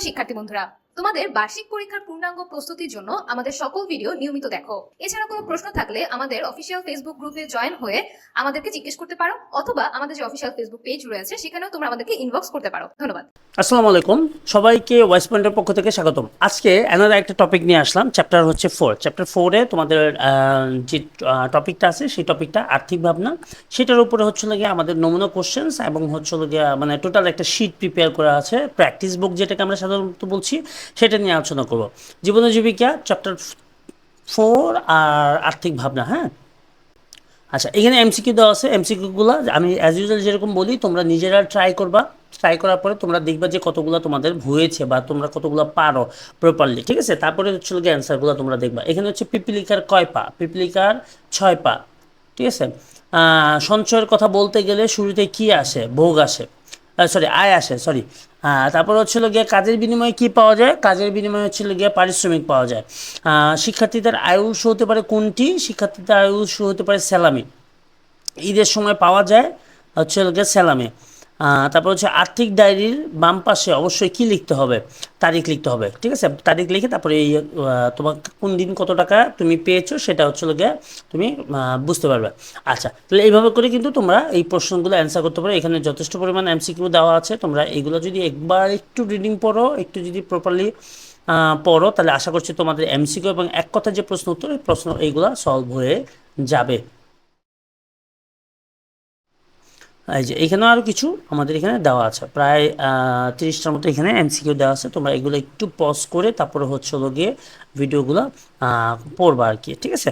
শিক্ষার্থী বন্ধুরা তোমাদের বার্ষিক পরীক্ষার পূর্ণাঙ্গ প্রস্তুতির জন্য আমাদের সকল ভিডিও নিয়মিত দেখো। এছাড়া কোনো প্রশ্ন থাকলে আমাদের অফিসিয়াল ফেসবুক গ্রুপে জয়েন হয়ে আমাদেরকে জিজ্ঞেস করতে পারো, অথবা আমাদের যে অফিসিয়াল ফেসবুক পেজ রয়েছে, সেখানেও তোমরা আমাদেরকে ইনবক্স করতে পারো। ধন্যবাদ। আসসালামু আলাইকুম। সবাইকে ওয়েস্ট পয়েন্টের পক্ষ থেকে স্বাগতম। আজকে অ্যানাদার একটা টপিক নিয়ে আসলাম চ্যাপ্টার হচ্ছে ফোর চ্যাপ্টার ফোরে তোমাদের যে টপিকটা আছে, সেই টপিকটা আর্থিক ভাবনা, সেটার উপরে হচ্ছে গিয়ে আমাদের নমুনা কোশ্চেন্স এবং হচ্ছে গিয়ে মানে টোটাল একটা শিট প্রিপেয়ার করা আছে প্র্যাকটিস বুক যেটাকে আমরা সাধারণত বলছি। সেটা নিয়ে আলোচনা করব। জীবন জীবিকা চ্যাপ্টার ফোর আর আর্থিক ভাবনা হ্যাঁ? আচ্ছা এখানে এমসিকিউ দেওয়া আছে। এমসিকিউগুলো আমি অ্যাজ ইউজুয়াল যেরকম বলি, তোমরা নিজেরা ট্রাই করবা। ট্রাই করার পরে তোমরা দেখবা যে কতগুলো তোমাদের হয়েছে বা তোমরা কতগুলো পারো প্রপারলি ঠিক আছে? তারপরে হচ্ছে গিয়ে অ্যান্সারগুলো তোমরা দেখবা। এখানে হচ্ছে পিপিলিকার কয় পা? পিপিলিকার ছয় পা, ঠিক আছে? সঞ্চয়ের কথা বলতে গেলে শুরুতে কি আসে? ভোগ আসে। সরি আয় আসে সরি হ্যাঁ তারপর হচ্ছিল গিয়ে কাজের বিনিময়ে কি পাওয়া যায়? কাজের বিনিময়ে হচ্ছিল গিয়ে পারিশ্রমিক পাওয়া যায়। শিক্ষার্থীদের আয় উৎস হতে পারে কোনটি? শিক্ষার্থীদের আয়ুষ হতে পারে স্যালামি ঈদের সময় পাওয়া যায় হচ্ছে গিয়ে স্যালামে তারপর হচ্ছে আর্থিক ডায়েরির বাম পাশে অবশ্যই কি লিখতে হবে? তারিখ লিখতে হবে, ঠিক আছে? তারিখ লিখে তারপরে এই তোমার কোন দিন কত টাকা তুমি পেয়েছ সেটা হচ্ছে গিয়ে তুমি বুঝতে পারবে। আচ্ছা তাহলে এইভাবে করে কিন্তু তোমরা এই প্রশ্নগুলো অ্যান্সার করতে পারো। এখানে যথেষ্ট পরিমাণ এমসিকিউ দেওয়া আছে। তোমরা এগুলো যদি একবার একটু রিডিং পড়ো, একটু যদি প্রপারলি পড়ো, তাহলে আশা করছি তোমাদের এমসিকিউ এবং এক কথা যে প্রশ্ন উত্তর প্রশ্ন এইগুলো সলভ হয়ে যাবে। এই যে এখানে আরও কিছু আমাদের এখানে দেওয়া আছে। প্রায় তিরিশটার মতো এখানে এমসিকিউ দেওয়া আছে। তোমরা এগুলো একটু পজ করে তারপরে হচ্ছে গিয়ে ভিডিওগুলো পড়বা আর কি, ঠিক আছে?